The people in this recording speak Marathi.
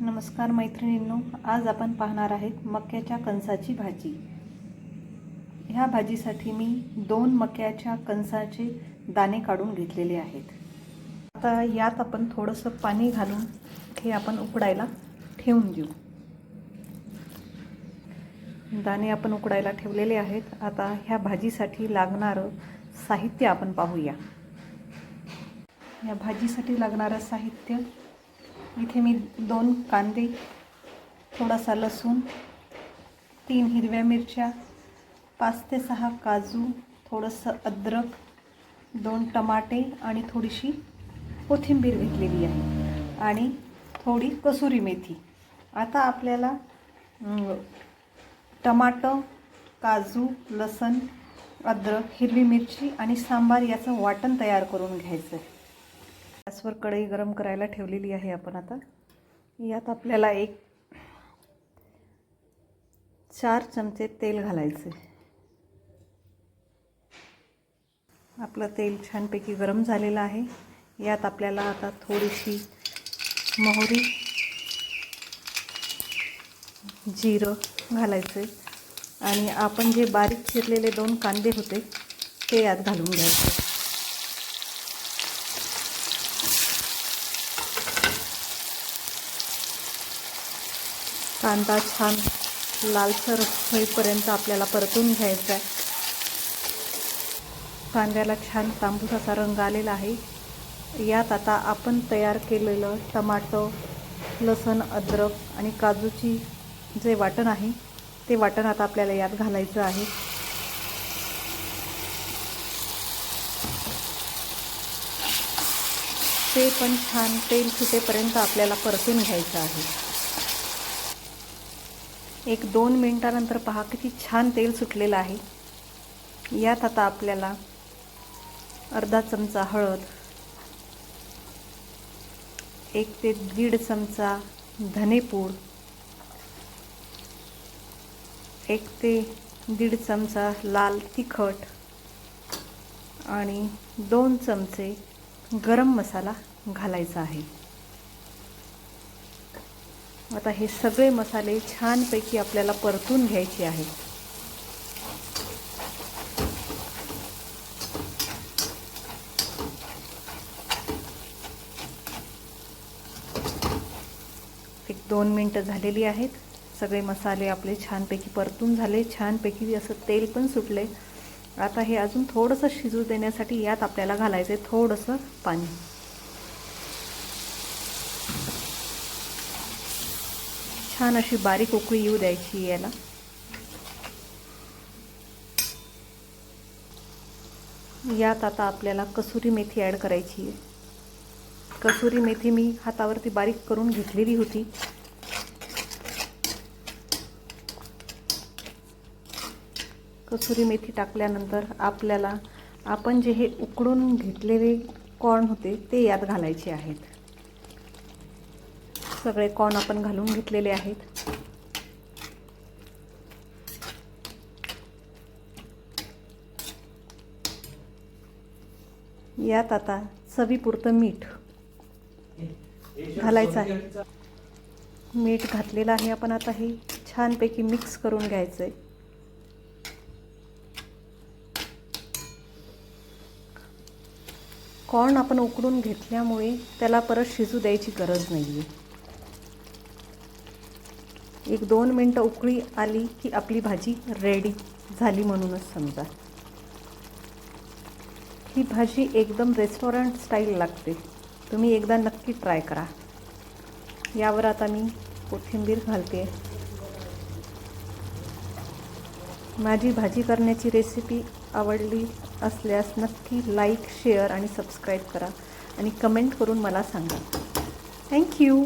नमस्कार मैत्रिणींनो आज आपण पाहणार आहेत मक्याच्या कणसाची भाजी. ह्या भाजीसाठी मी दोन मक्याच्या कणसाचे दाणे काढून घेतलेले आहेत. आता यात आपण थोडंसं पाणी घालून हे आपण उकडायला ठेवून देऊ. दाणे आपण उकडायला ठेवलेले आहेत. आता ह्या भाजीसाठी लागणारं साहित्य आपण पाहूया. या भाजीसाठी लागणारं साहित्य इथे मी दोन कांदे थोडासा लसूण तीन हिरव्या मिरच्या पाच ते सहा काजू थोडंसं अद्रक दोन टमाटे आणि थोडीशी कोथिंबीर घेतलेली आहे आणि थोडी कसुरी मेथी. आता आपल्याला टमाटं काजू लसण अद्रक हिरवी मिरची आणि सांबार याचं वाटण तयार करून घ्यायचं आहे गॅसवर कढई गरम करायला ठेवलेली आहे आपण आता. यात आपल्याला एक चार चमचे तेल घालायचे. आपलं तेल छानपैकी गरम झालेलं आहे. यात आपल्याला आता थोडीशी मोहरी जिरं घालायचे. आणि आपण जे बारीक चिरलेले दोन कांदे होते ते यात घालून घ्यायचे. कांदा छान लालसर होईपर्यंत आपल्याला परतून घ्यायचा आहे. कांद्याला छान तांबूसाचा रंग आलेला आहे. यात आता आपण तयार केलेलं टमाटो लसण अद्रक आणि काजूची जे वाटण आहे ते वाटण आता आपल्याला यात घालायचं आहे. ते पण छान तेल सुटेपर्यंत आपल्याला परतून घ्यायचं आहे. एक दोन मिनटानंतर पहा किती छान तेल सुटलेलं आहे. यात आता आपल्याला अर्धा चमचा हळद एक ते दीड चमचा धनेपूड एक ते दीड चमचा लाल तिखट आणि दोन चमचे गरम मसाला घालायचा आहे. आता हे सगळे मसाले छानपैकी आपल्याला परतून घ्यायचे आहेत. एक दोन मिनटं झालेली आहेत. सगळे मसाले आपले छानपैकी परतून झाले. छानपैकी असं तेल पण सुटले आता हे अजून थोडंसं शिजू देण्यासाठी यात आपल्याला घालायचं आहे थोडंसं पाणी. छान अशी बारीक उकळी येऊ द्यायची याला. यात आता आपल्याला कसुरी मेथी ॲड करायची आहे. कसुरी मेथी मी हातावरती बारीक करून घेतलेली होती. कसुरी मेथी टाकल्यानंतर आपल्याला आपण जे हे उकडून घेतलेले कॉर्न होते ते यात घालायचे आहेत. सगळे कॉर्न आपण घालून घेतलेले आहेत. यात आता चवीपुरतं मीठ घालायचं आहे. मीठ घातलेलं आहे आपण आता हे छानपैकी मिक्स करून घ्यायचं आहे कॉर्न आपण उकडून घेतल्यामुळे त्याला परत शिजू द्यायची गरज नाही आहे एक दोन मिनटं उकळी आली की आपली भाजी रेडी झाली म्हणूनच समजा. ही भाजी एकदम रेस्टॉरंट स्टाईल लागते. तुम्ही एकदा नक्की ट्राय करा. यावर आता मी कोथिंबीर घालते. माझी भाजी करण्याची रेसिपी आवडली असल्यास नक्की लाईक शेअर आणि सबस्क्राईब करा. आणि कमेंट करून मला सांगा. थँक्यू